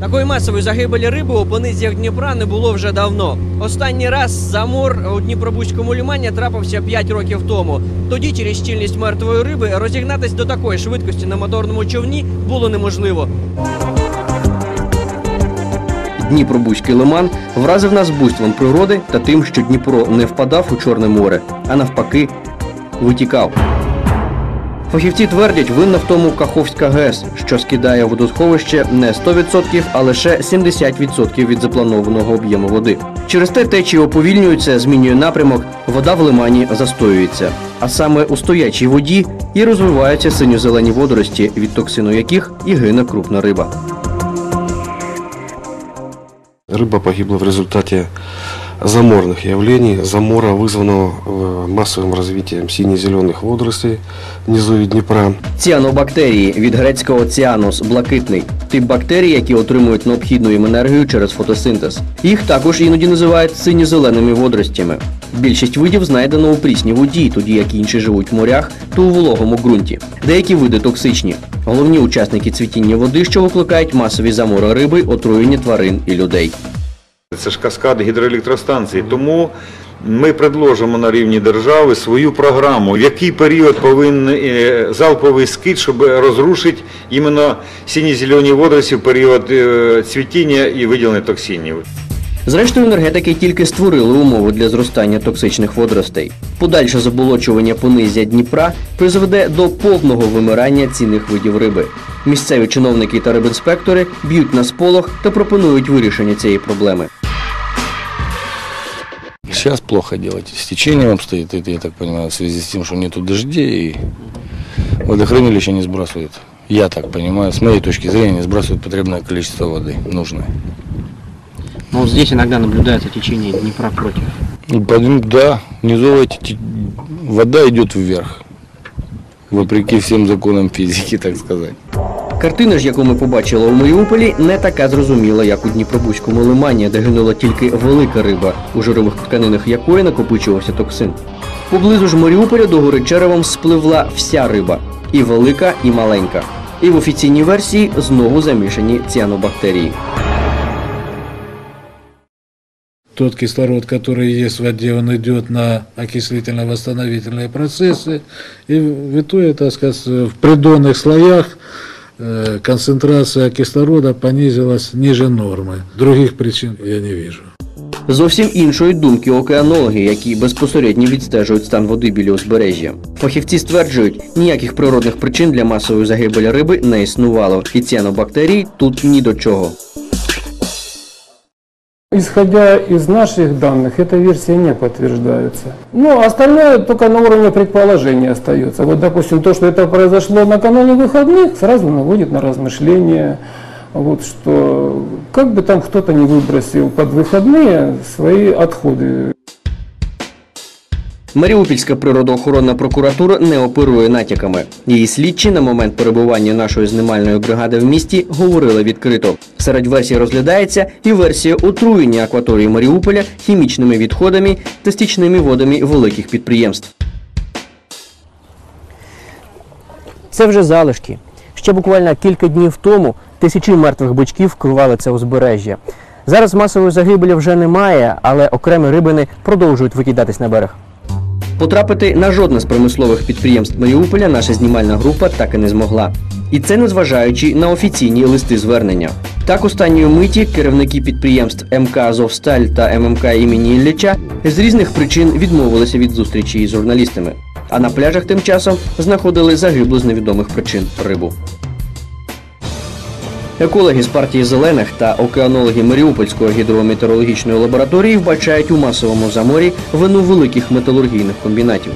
Такої масової загибелі риби у понизях Дніпра не було вже давно. Останній раз замор у Дніпробузькому лімані трапився 5 років тому. Тоді через щільність мертвої риби розігнатись до такої швидкості на моторному човні було неможливо. Дніпробузький лиман вразив нас буйством природи та тим, що Дніпро не впадав у Чорне море, а навпаки витікав. Фахівці твердять, винна в тому Каховська ГЕС, що скидає водосховище не 100%, а лише 70% від запланованого об'єму води. Через те течії уповільнюються, змінює напрямок, вода в лимані застоюється. А саме у стоячій воді і розвиваються синьо-зелені водорості, від токсину яких і гине крупна риба. Рыба погибла в результате заморных явлений, замора, вызванного э, массовым развитием сине-зеленых водорослей внизу Днепра. Ціанобактерії від грецького ціанос блакитний тип бактерій, які отримують необхідну їм енергію через фотосинтез. Їх також іноді називають синьо-зеленими водоростями. Більшість видів знайдено у прісній воді, тоді як інші живуть в морях та у вологому ґрунті. Деякі види токсичні. Головні учасники цвітіння води, що викликають масові замори риби, отруєння тварин і людей. Це ж каскад гідроелектростанцій. Тому ми предложимо на рівні держави свою програму, в який період повинен е, залповий скид, щоб розрушити іменно сіні зелені водорості в період е, цвітіння і виділення токсинів. Зрештою, енергетики тільки створили умови для зростання токсичних водоростей. Подальше заболочування понизя Дніпра призведе до повного вимирання цінних видів риби. Місцеві чиновники та рибінспектори б'ють на сполох та пропонують вирішення цієї проблеми. Сейчас плохо делать. С течением обстоит, это, я так понимаю, в связи с тем, что нету дождей, и водохранилище не сбрасывает. Я так понимаю, с моей точки зрения, не сбрасывает потребное количество воды, нужное. Но вот здесь иногда наблюдается течение Днепра против. Ну, Да, те- вода идет вверх, вопреки всем законам физики, так сказать. Картина ж, яку ми побачили у Маріуполі, не така зрозуміла, як у Дніпробузькому лимані, де гинула тільки велика риба, у жирових тканинах якої накопичувався токсин. Поблизу ж Маріуполя до гори Черевом спливла вся риба, і велика, і маленька. І в офіційній версії знову замішані ціанобактерії Тот кислород, который есть в воде, он идет на окислительно-восстановительные процессы. И в итоге, так сказать, в придонных слоях э, концентрация кислорода понизилась ниже нормы. Других причин я не вижу. Зовсім іншої думки океанологи, які безпосередньо відстежують стан води біля узбережжя. Фахівці стверджують, ніяких природних причин для масової загибелі риби не існувало, і ціанобактерій тут ні до чого. Исходя из наших данных, эта версия не подтверждается. Ну, остальное только на уровне предположения остается. Вот, допустим, то, что это произошло накануне выходных, сразу наводит на размышления, вот, что как бы там кто-то не выбросил под выходные свои отходы. Маріупільська природоохоронна прокуратура не оперує натяками. Її слідчі на момент перебування нашої знімальної бригади в місті говорили відкрито. Серед версій розглядається і версія отруєння акваторії Маріуполя хімічними відходами та стічними водами великих підприємств. Це вже залишки. Ще буквально кілька днів тому тисячі мертвих бичків вкривали це узбережжя. Зараз масової загибелі вже немає, але окремі рибини продовжують викидатись на берег. Потрапити на жодне з промислових підприємств Маріуполя наша знімальна група так і не змогла. І це незважаючи на офіційні листи звернення. Так останньої миті керівники підприємств МК Азовсталь та ММК імені Ілліча з різних причин відмовилися від зустрічі із журналістами. А на пляжах тим часом знаходили загиблу з невідомих причин рибу. Екологи з партії зелених та океанологи Маріупольської гідрометеорологічної лабораторії вбачають у масовому заморі вину великих металургійних комбінатів.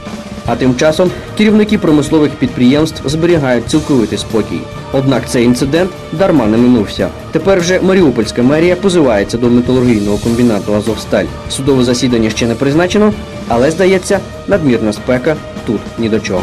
А тим часом керівники промислових підприємств зберігають цілковитий спокій. Однак цей інцидент дарма не минувся. Тепер вже Маріупольська мерія позивається до металургійного комбінату Азовсталь. Судове засідання ще не призначено, але здається, надмірна спека тут ні до чого.